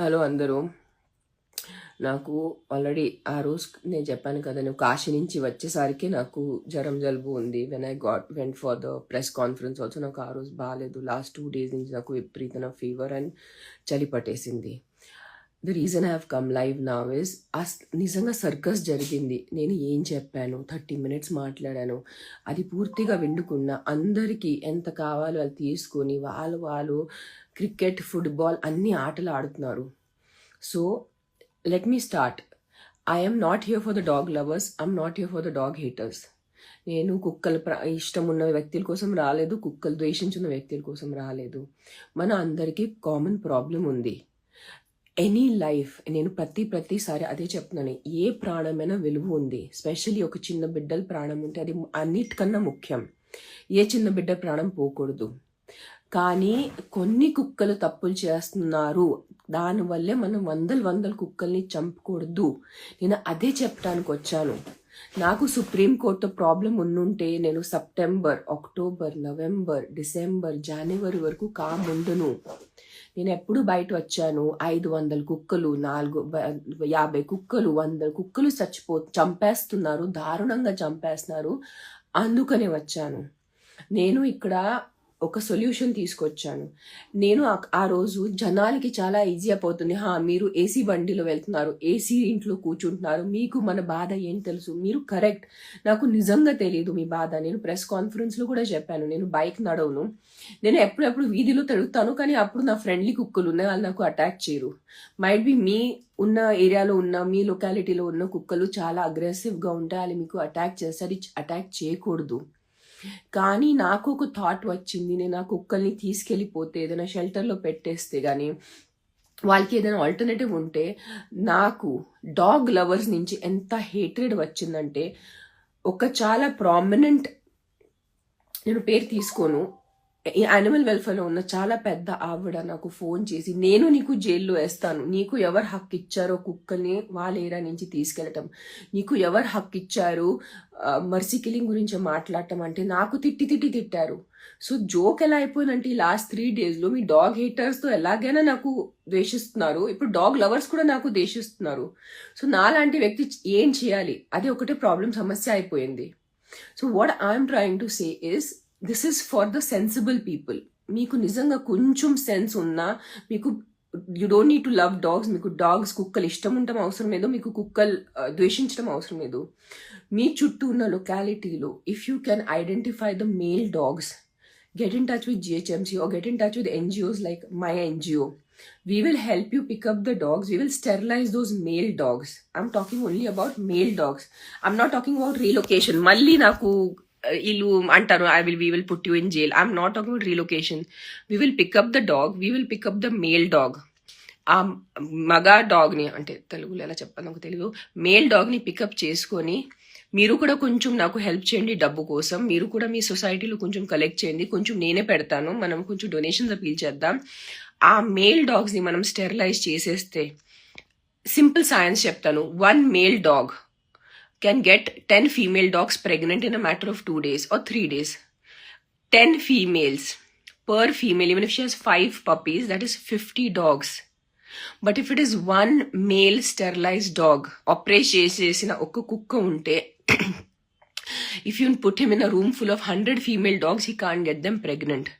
Hello అందరూ. నాకు already ఆ రోజు నేను చెప్పాను కదా నువ్వు కాశీ నుంచి వచ్చేసరికి నాకు జ్వరం జలుబు ఉంది. When I got went for the press conference also నాకు ఆ రోజు బాగాలేదు లాస్ట్ టూ డేస్ నుంచి నాకు విపరీతమైన ఫీవర్ అండ్ చలి పట్టేసింది. The reason I have come live నా ఇస్ నిజంగా సర్కస్ జరిగింది. నేను ఏం చెప్పాను? థర్టీ మినిట్స్ మాట్లాడాను. అది పూర్తిగా విండుకున్న అందరికీ ఎంత కావాలో అది తీసుకొని వాళ్ళు వాళ్ళు క్రికెట్ ఫుట్బాల్ అన్ని ఆటలు ఆడుతున్నారు. So let me start I'm not here for the dog lovers I'm not here for the dog haters నేను కుక్కల ప్ర- ఇష్టం ఉన్న వ్యక్తుల కోసం రాలేదు కుక్కలు ద్వేషించిన వ్యక్తుల కోసం రాలేదు. మన అందరికీ కామన్ ప్రాబ్లం ఉంది. ఎనీ లైఫ్ నేను ప్రతి ప్రతిసారి అదే చెప్తున్నాను. ఏ ప్రాణమైనా విలువ ఉంది. స్పెషల్లీ ఒక చిన్న బిడ్డల ప్రాణం ఉంటే అది అన్నిటికన్నా ముఖ్యం. ఏ చిన్న బిడ్డ ప్రాణం పోకూడదు. కానీ కొన్ని కుక్కలు తప్పులు చేస్తున్నారు. దానివల్లే మనం వందల వందల కుక్కల్ని చంపకూడదు. నేను అదే చెప్పడానికి వచ్చాను. నాకు సుప్రీంకోర్టు ప్రాబ్లం ఉన్నుంటే నేను సెప్టెంబర్ అక్టోబర్ నవంబర్ డిసెంబర్ జనవరి వరకు కాముండును నేను ఎప్పుడు బయట వచ్చాను? ఐదు వందల కుక్కలు నాలుగు యాభై కుక్కలు వంద కుక్కలు చచ్చిపో చంపేస్తున్నారు. దారుణంగా చంపేస్తున్నారు. అందుకనే వచ్చాను. నేను ఇక్కడ ఒక సొల్యూషన్ తీసుకొచ్చాను. నేను ఆ- రోజు జనాలకి చాలా ఈజీ అయిపోతుంది. హా మీరు ఏసీ బండిలో వెళ్తున్నారు. ఏసీ ఇంట్లో కూర్చుంటున్నారు. మీకు మన బాధ ఏం తెలుసు? మీరు కరెక్ట్ నాకు నిజంగా తెలియదు మీ బాధ. నేను ప్రెస్ కాన్ఫరెన్స్లో కూడా చెప్పాను. నేను బైక్ నడవను. నేను ఎప్పుడెప్పుడు వీధిలో తిరుగుతాను కానీ అప్పుడు నా ఫ్రెండ్లీ కుక్కలు ఉన్నాయి. వాళ్ళు నాకు అటాక్ చేయరు. మైట్ బి మీ ఉన్న ఏరియాలో ఉన్న మీ లొకాలిటీలో ఉన్న కుక్కలు చాలా అగ్రెసివ్గా ఉంటాయి వాళ్ళు మీకు అటాక్ చేస్తారు. అటాక్ చేయకూడదు. కానీ నాకు ఒక థాట్ వచ్చింది. నేను ఆ కుక్కల్ని తీసుకెళ్ళిపోతే ఏదైనా షెల్టర్లో పెట్టేస్తే కానీ వాళ్ళకి ఏదైనా ఆల్టర్నేటివ్ ఉంటే నాకు డాగ్ లవర్స్ నుంచి ఎంత హేట్రెడ్ వచ్చిందంటే ఒక చాలా ప్రామినెంట్ నేను పేరు తీసుకోను యానిమల్ వెల్ఫేర్లో ఉన్న చాలా పెద్ద ఆవిడ నాకు ఫోన్ చేసి నేను నీకు జైల్లో వేస్తాను. నీకు ఎవరు హక్కు ఇచ్చారో కుక్కల్ని వాళ్ళ ఏరియా నుంచి తీసుకెళ్ళటం. నీకు ఎవరు హక్కు ఇచ్చారు మర్సీ కిలింగ్ గురించి మాట్లాడటం అంటే నాకు తిట్టి తిట్టి తిట్టారు. సో జోక్ ఎలా అయిపోయిందంటే ఈ లాస్ట్ త్రీ డేస్లో మీ డాగ్ హీటర్స్తో ఎలాగైనా నాకు ద్వేషిస్తున్నారు. ఇప్పుడు డాగ్ లవర్స్ కూడా నాకు ద్వేషిస్తున్నారు. సో నాలాంటి వ్యక్తి ఏం చేయాలి? అది ఒకటే ప్రాబ్లం సమస్య అయిపోయింది. So what I'm trying to say is this is for the sensible people మీకు నిజంగా కొంచెం సెన్స్ ఉన్నా మీకు you don't need to love dogs మీకు డాగ్స్ కుక్కలు ఇష్టం ఉండటం అవసరం లేదు మీకు కుక్కలు ఆ, ద్వేషించడం అవసరం లేదు మీ చుట్టూ ఉన్న లొకాలిటీలో if you can identify the male dogs get in touch with GHMC or get in touch with NGOs like my NGO. We will help you pick up the dogs. We will sterilize those male dogs. I'm talking only about male dogs. I'm not talking about relocation. మళ్ళీ నాకు uh, ఇల్లు అంటారు I will we will put you in jail I'm not talking about relocation we will pick up the dog we will pick up the male dog ఆ మగ డాగ్ని అంటే తెలుగులో ఎలా చెప్పాలి నాకు తెలియదు మేల్ డాగ్ని పికప్ చేసుకొని మీరు కూడా కొంచెం నాకు హెల్ప్ చేయండి డబ్బు కోసం. మీరు కూడా మీ సొసైటీలో కొంచెం కలెక్ట్ చేయండి. కొంచెం నేనే పెడతాను. మనం కొంచెం డొనేషన్స్ అపీల్ చేద్దాం. ఆ మేల్ డాగ్స్ని మనం స్టెరిలైజ్ చేసేస్తే సింపుల్ సైన్స్ చెప్తాను. One male dog can get 10 female dogs pregnant in a matter of two days or three days. 10 females per female, even if she has five puppies, that is 50 dogs. But if it is one male sterilized dog, if you put him in a room full of 100 female dogs, he can't get them pregnant.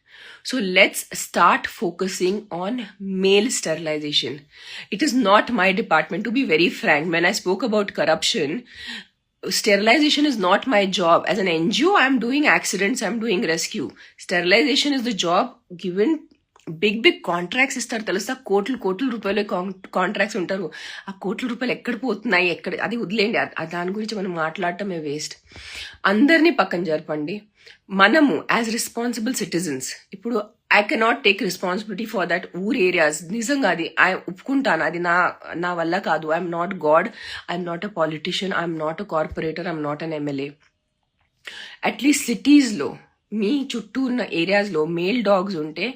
So let's start focusing on male sterilization. It is not my department, to be very frank. When I spoke about corruption, sterilization is not my job. As an NGO, I'm doing accidents, I'm doing rescue. Sterilization is the job given big big contracts ఇస్తారు తెలుసా? కోట్లు కోట్ల రూపాయలు contracts ఉంటారు. ఆ కోట్ల రూపాయలు ఎక్కడ పోతున్నాయి? ఎక్కడ అది వదిలేండి దాని గురించి మనం మాట్లాడటమే వేస్ట్ అందరినీ పక్కన జరపండి. మనము యాజ్ రెస్పాన్సిబుల్ సిటిజన్స్ ఇప్పుడు I cannot take responsibility for that your areas నిజంగా అది ఐ ఒప్పుకుంటాను. అది నా నా వల్ల కాదు. I'm not God I'm not a politician I'm not a corporator I'm not an MLA at least సిటీస్లో మీ చుట్టూ ఉన్న ఏరియాస్లో మేల్ డాగ్స్ ఉంటే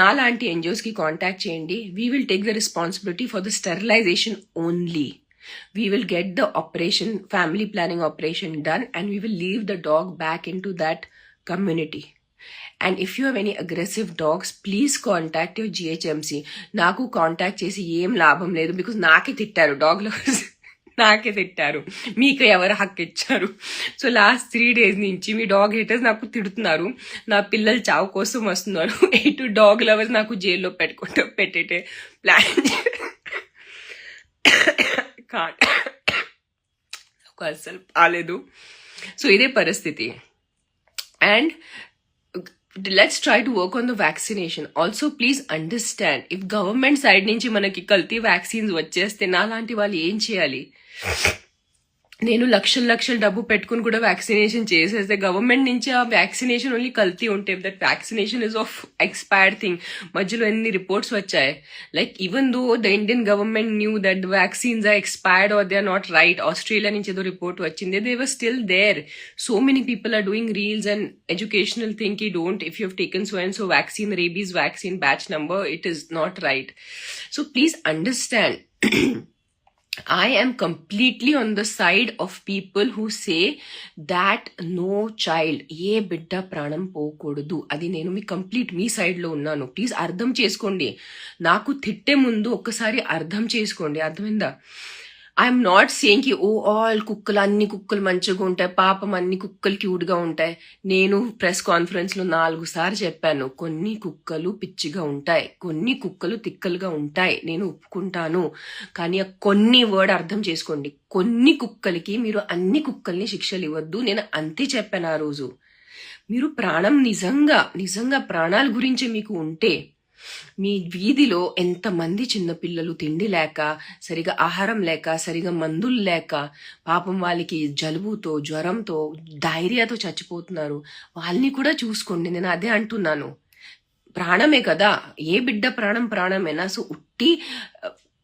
నాలాంటి ఎన్జిఓస్కి కాంటాక్ట్ చేయండి. We will take the responsibility for the sterilization only we will get the operation family planning operation done and we will leave the dog back in to that community and if you have any aggressive dogs please contact your GHMC నాకు contact చేసి ఏం లాభం లేదు because నాకే తిట్టారు dog lovers నాకే తిట్టారు. మీకు ఎవరు హక్కు ఇచ్చారు? సో లాస్ట్ త్రీ డేస్ నుంచి మీ డాగ్ హేటర్స్ నాకు తిడుతున్నారు. నా పిల్లలు చావు కోసం వస్తున్నారు. ఎటు డాగ్ లవర్స్ నాకు జైల్లో పెట్టుకుంటూ పెట్టేటే ప్లాన్ కాదు నాకు అస్సలు బాగాలేదు సో ఇదే పరిస్థితి. And let's try to work on the vaccination also please understand if government side నుంచి మనకి కల్తీ వ్యాక్సిన్స్ వచ్చేస్తే నా లాంటి వాళ్ళు ఏం చేయాలి? నేను లక్షల లక్షల డబ్బు పెట్టుకుని కూడా వ్యాక్సినేషన్ చేసేస్తే గవర్నమెంట్ నుంచి ఆ వ్యాక్సినేషన్ ఓన్లీ కల్తీ ఉంటే that vaccination is of expired thing మధ్యలో ఎన్ని రిపోర్ట్స్ వచ్చాయి? Like even though the Indian government knew that the vaccines are expired or they are not right Australia నుంచి ఏదో రిపోర్ట్ వచ్చింది. They were still there so many people are doing reels and educational thing ఈ don't if you have taken so and so vaccine rabies vaccine batch number it is not right. So please understand I am completely on the side of people who say that no child ఏ బిడ్డ ప్రాణం పోకూడదు. అది నేను మీ complete మీ సైడ్లో ఉన్నాను. Please అర్థం చేసుకోండి. నాకు తిట్టే ముందు ఒక్కసారి అర్థం చేసుకోండి. అర్థమైందా? ఐఎమ్ నాట్ సేయింగ్కి ఓ ఆల్ కుక్కలు అన్ని కుక్కలు మంచిగా ఉంటాయి. పాపం అన్ని కుక్కలు క్యూట్గా ఉంటాయి. నేను ప్రెస్ కాన్ఫరెన్స్లో నాలుగు సార్లు చెప్పాను. కొన్ని కుక్కలు పిచ్చిగా ఉంటాయి. కొన్ని కుక్కలు తిక్కలుగా ఉంటాయి. నేను ఒప్పుకుంటాను. కానీ ఆ కొన్ని వర్డ్ అర్థం చేసుకోండి. కొన్ని కుక్కలకి మీరు అన్ని కుక్కల్ని శిక్షలు ఇవ్వద్దు. నేను అంతే చెప్పాను ఆ రోజు. మీరు ప్రాణం నిజంగా నిజంగా ప్రాణాల గురించి మీకు ఉంటే మీ వీధిలో ఎంతమంది చిన్నపిల్లలు తిండి లేక సరిగా ఆహారం లేక సరిగా మందులు లేక పాపం వాళ్ళకి జలుబుతో జ్వరంతో డైరియాతో చచ్చిపోతున్నారు. వాళ్ళని కూడా చూసుకోండి. నేను అదే అంటున్నాను. ప్రాణమే కదా. ఏ బిడ్డ ప్రాణం ప్రాణమేనా? సో ఉట్టి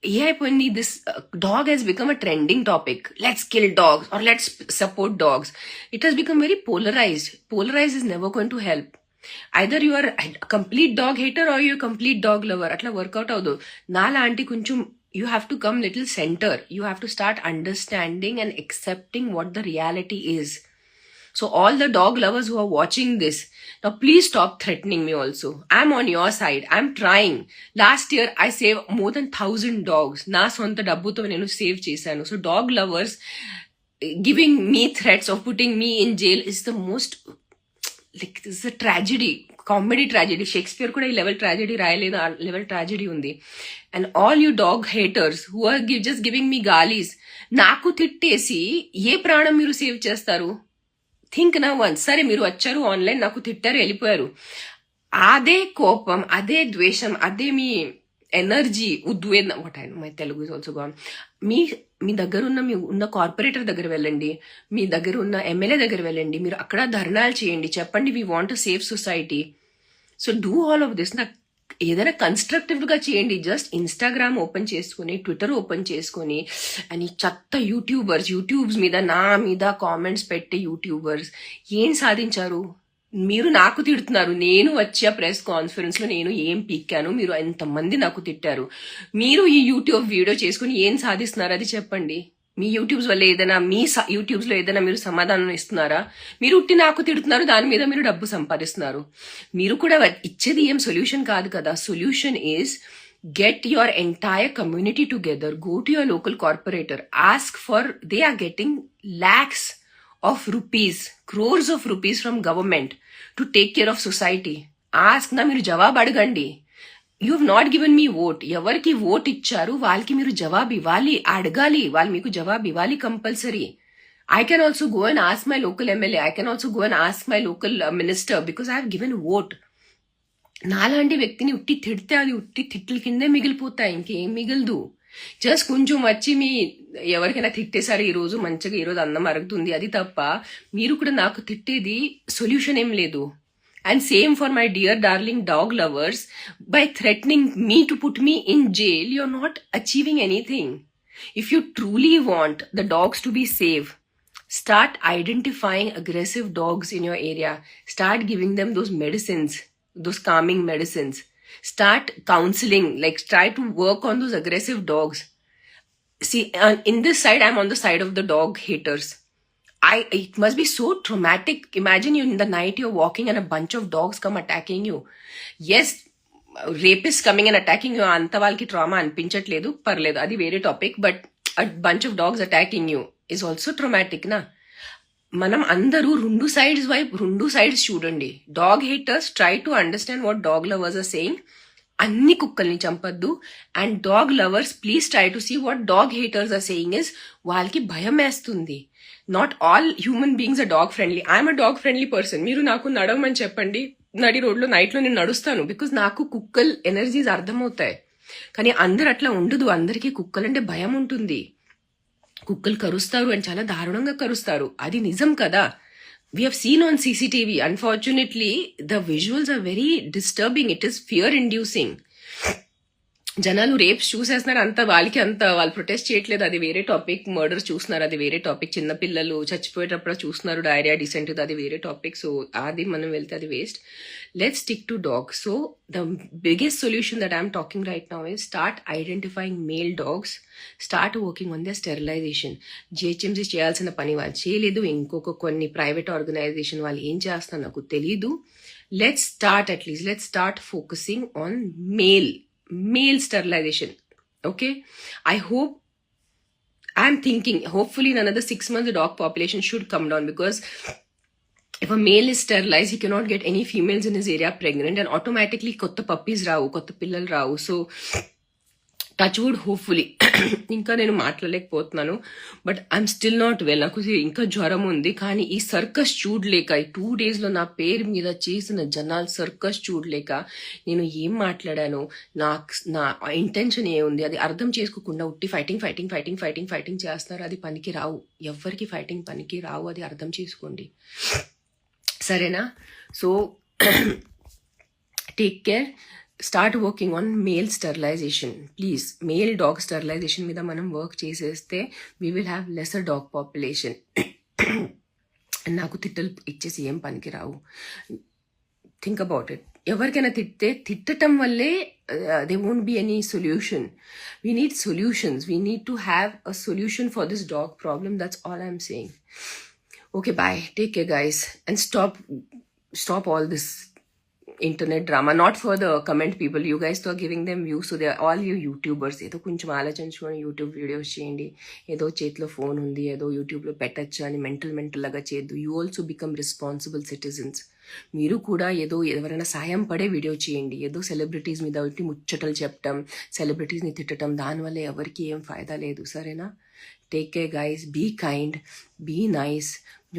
ఏ అయిపోయింది this dog has become a trending topic. Let's kill dogs or let's support dogs. It has become very polarized. Polarize is never going to help. Either you or complete dog hater or you complete dog lover అట్లా work out అవ్వదు నా లాంటి కొంచెం you have to come little center you have to start understanding and accepting what the reality is. So, all the dog lovers who are watching this, now please stop threatening me also. I'm on your side. I'm trying. Last year, I saved more than thousand dogs. నా సొంత డబ్బుతో నేను save చేశాను so dog lovers giving me threats of putting me in jail is the most like this a tragedy comedy tragedy Shakespeare కూడా ఈ level tragedy రాయలేదు. ఆ level tragedy ఉంది. And all you dog haters who are give just giving me galleys నాకు తిట్టేసి ఏ ప్రాణం మీరు save చేస్తారు? థింక్ నా వన్స్ సరే మీరు వచ్చారు ఆన్లైన్ నాకు తిట్టారు వెళ్ళిపోయారు. అదే కోపం అదే ద్వేషం అదే మీ energy ఉద్వేదన what I my Telugu is also gone మీ మీ దగ్గర ఉన్న మీ ఉన్న కార్పొరేటర్ దగ్గర వెళ్ళండి. మీ దగ్గర ఉన్న ఎమ్మెల్యే దగ్గర వెళ్ళండి. మీరు అక్కడ ధర్నాలు చేయండి. చెప్పండి we want safe society so do all of this నాకు ఏదైనా కన్స్ట్రక్టివ్గా చేయండి. జస్ట్ ఇన్స్టాగ్రామ్ ఓపెన్ చేసుకొని ట్విట్టర్ ఓపెన్ చేసుకొని అని చెత్త యూట్యూబర్స్ యూట్యూబ్స్ మీద నా మీద కామెంట్స్ పెట్టే యూట్యూబర్స్ ఏం సాధించారు? మీరు నాకు తిడుతున్నారు. నేను వచ్చే ప్రెస్ కాన్ఫరెన్స్లో నేను ఏం పీక్కాను? మీరు ఎంతమంది నాకు తిట్టారు? మీరు ఈ యూట్యూబ్ వీడియో చేసుకుని ఏం సాధిస్తున్నారు అది చెప్పండి. మీ యూట్యూబ్స్ వల్ల ఏదైనా మీ స- యూట్యూబ్స్లో ఏదైనా మీరు సమాధానం ఇస్తున్నారా? మీరు ఉట్టి నాకు తిడుతున్నారు దాని మీద మీరు డబ్బు సంపాదిస్తున్నారు. మీరు కూడా వ- ఇచ్చేది ఏం సొల్యూషన్ కాదు కదా. Solution is get your entire community together go to your local corporator ask for they are getting lakhs of rupees crores of rupees from government to take care of society ask నా మీరు జవాబు అడగండి you have not given me vote ఎవరికి vote ఇచ్చారు వాళ్ళకి మీరు జవాబు ఇవ్వాలి అడగాలి వాళ్ళు మీకు జవాబు ఇవ్వాలి compulsory I can also go and ask my local MLA I can also go and ask my local minister because I have given vote నాలాంటి వ్యక్తిని ఉట్టి తిడితే అది ఉట్టి తిట్ల కిందే మిగిలిపోతాయి. ఇంకేం మిగలదు. జస్ట్ కొంచెం వచ్చి మీ ఎవరికైనా తిట్టేశారు ఈ రోజు మంచిగా ఈ రోజు అన్నం అరుగుతుంది అది తప్ప మీరు కూడా నాకు తిట్టేది సొల్యూషన్ ఏం లేదు. And same for my dear darling dog lovers by threatening me to put me in jail you are not achieving anything if you truly want the dogs to be save start identifying aggressive dogs in your area. Start giving them those medicines those calming medicines. start counseling like try to work on those aggressive dogs see uh, in this side i'm on the side of the dog haters I it must be so traumatic. Imagine you in the night you're walking and a bunch of dogs come attacking you. Yes, rapist coming and attacking you అంత వాళ్ళకి trauma అనిపించట్లేదు పర్లేదు అది వేరే topic but a bunch of dogs attacking you is also traumatic నా మనం అందరూ రెండు సైడ్స్ వైపు రెండు సైడ్స్ చూడండి. Dog haters try to understand what dog lovers are saying అన్ని కుక్కల్ని చంపద్దు. And dog lovers please try to see what dog haters are saying is వాళ్ళకి భయం వేస్తుంది. Not all human beings a dog friendly I'm a dog friendly person మీరు నాకు నడవమని చెప్పండి. నడి రోడ్లో నైట్లో నేను నడుస్తాను. బికాజ్ నాకు కుక్కల్ ఎనర్జీస్ అర్థమవుతాయి. కానీ అందరు అట్లా ఉండదు. అందరికీ కుక్కలంటే భయం ఉంటుంది. కుక్కలు కరుస్తారు అని చాలా దారుణంగా కరుస్తారు. అది నిజం కదా? We have seen on CCTV unfortunately the visuals are very disturbing it is fear inducing జనాలు రేప్స్ చూసేస్తున్నారు. అంత వాళ్ళకి అంత వాళ్ళు ప్రొటెస్ట్ చేయట్లేదు. అది వేరే టాపిక్ మర్డర్స్ చూస్తున్నారు. అది వేరే టాపిక్ చిన్నపిల్లలు చచ్చిపోయేటప్పుడు చూస్తున్నారు. డైరియా డిసెంట్ అది వేరే టాపిక్ సో అది మనం వెళ్తే అది waste let stick to dog so the biggest solution that I'm talking right now is start identifying male dogs start working on the sterilization GHMC చేయాల్సిన పని వాళ్ళు చేయలేదు ఇంకొక కొన్ని ప్రైవేట్ ఆర్గనైజేషన్ వాళ్ళు ఏం చేస్తారో నాకు తెలీదు let start at least let start focusing on male male sterilization. Okay, I hope. I'm thinking. Hopefully, in another six months, the dog population should come down because if a male is sterilized, he cannot get any females in his area pregnant, and automatically kotta puppies రావు కొత్త పిల్లలు రావు. So touch wood hopefully ఇంకా నేను మాట్లాడలేకపోతున్నాను. But I'm still not well నాకు ఇంకా జ్వరం ఉంది. కానీ ఈ సర్కస్ చూడలేక ఈ టూ డేస్లో నా పేరు మీద చేసిన జనాలు సర్కస్ చూడలేక నేను ఏం మాట్లాడాను? నా నా ఇంటెన్షన్ ఏముంది అది అర్థం చేసుకోకుండా ఉట్టి fighting fighting fighting fighting fighting చేస్తారు. అది పనికి రావు. ఎవ్వరికి ఫైటింగ్ పనికి రావు. అది అర్థం చేసుకోండి. సరేనా? So take care start working on male sterilization please male dog sterilization మీద మనం వర్క్ చేసేస్తే we will have lesser dog population నాకు తిట్టలు ఇచ్చేసి ఏం పనికి రావు. థింక్ అబౌట్ ఇట్ ఎవరికైనా తిట్టే తిట్టటం వల్లే they won't be any solution we need solutions we need to have a solution for this dog problem that's all I'm saying okay bye take care guys and stop stop all this internet drama not for the comment people you గైస్తో giving them view so they're you YouTubers ఏదో కొంచెం ఆలోచించుకొని YouTube videos చేయండి ఏదో చేతిలో phone ఉంది ఏదో యూట్యూబ్లో పెట్టచ్చు అని మెంటల్ మెంటల్ లాగా చేయొద్దు you also become responsible citizens మీరు కూడా ఏదో ఎవరైనా సాయం పడే వీడియో చేయండి ఏదో సెలబ్రిటీస్ మీద ఒకటి ముచ్చటలు చెప్పటం సెలబ్రిటీస్ని తిట్టడం దానివల్ల ఎవరికి ఏం ఫాయిదా లేదు సరేనా take care guys be kind be nice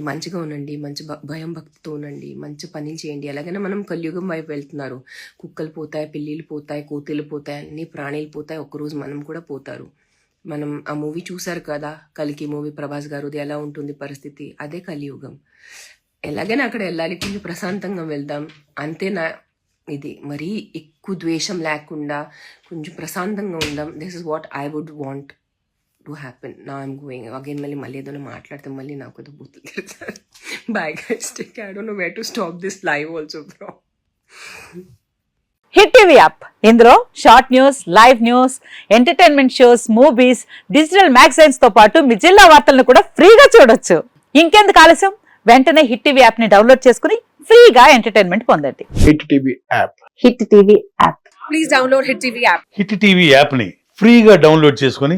మంచిగా ఉండండి మంచి భయం భక్తితో ఉండండి మంచి పనులు చేయండి. ఎలాగైనా మనం కలియుగం వైపు వెళ్తున్నారు. కుక్కలు పోతాయి పిల్లిలు పోతాయి కోతులు పోతాయి అన్ని ప్రాణీలు పోతాయి. ఒకరోజు మనం కూడా పోతారు. మనం ఆ మూవీ చూసారు కదా? కలికి మూవీ ప్రభాస్ గారుది ఎలా ఉంటుంది పరిస్థితి? అదే కలియుగం. ఎలాగైనా అక్కడ వెళ్ళాలి కొంచెం ప్రశాంతంగా వెళ్దాం. అంతే నా ఇది. మరీ ఎక్కువ ద్వేషం లేకుండా కొంచెం ప్రశాంతంగా ఉందాం. This is what I would want to happen నా ఐమ్ గోయింగ్ అగైన్ మళ్ళీ మళ్ళీ ఏదైనా మాట్లాడితే మళ్ళీ నాకు ఏదో బూతులు తిడతారు bye guys take I don't know where to stop this live also bro Hit TV app. ఇందులో short news live news entertainment shows movies digital మ్యాగజైన్స్తో పాటు మీ జిల్లా వార్తలను కూడా ఫ్రీగా చూడొచ్చు. ఇంకెందుకు ఆలస్యం? వెంటనే హిట్ టీవీ యాప్ని డౌన్లోడ్ చేసుకుని ఫ్రీగా ఎంటర్టైన్మెంట్ పొందండి. Hit TV app. Hit TV app. Hit TV యాప్ని ఫ్రీగా డౌన్లోడ్ చేసుకొని